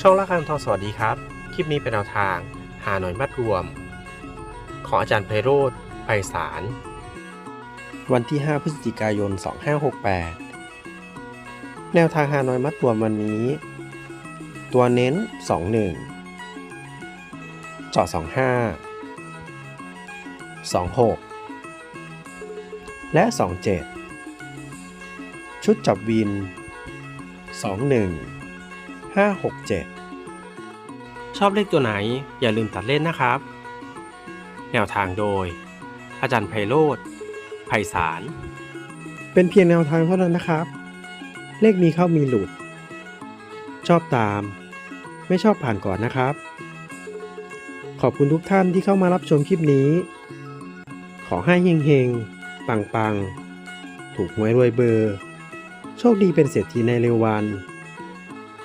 ช่องละคังทองสวัสดีครับ คลิปนี้เป็นแนวทาง หาหน่อยมัดรวม ของอาจารย์ไพโรธไพศาล วันที่ 5 พฤศจิกายน 2568 แนวทางหาหน่อยมัดรวมวันนี้ ตัวเน้น 21 เจาะ 25 26 และ 27 ชุดจับวิน 21 567 ชอบเลขตัวไหนอย่าลืมตัดเล่นนะครับ แนวทางโดย อาจารย์ไพโรธไพศาล เป็นเพียงแนวทางเท่านั้นนะครับ เลขมีเข้ามีหลุด ชอบตาม ไม่ชอบผ่านก่อนนะครับ ขอบคุณทุกท่านที่เข้ามารับชมคลิปนี้ ขอให้เฮงๆปังๆถูกหวยรวยเบอร์ โชคดีเป็นเศรษฐีในเร็ววัน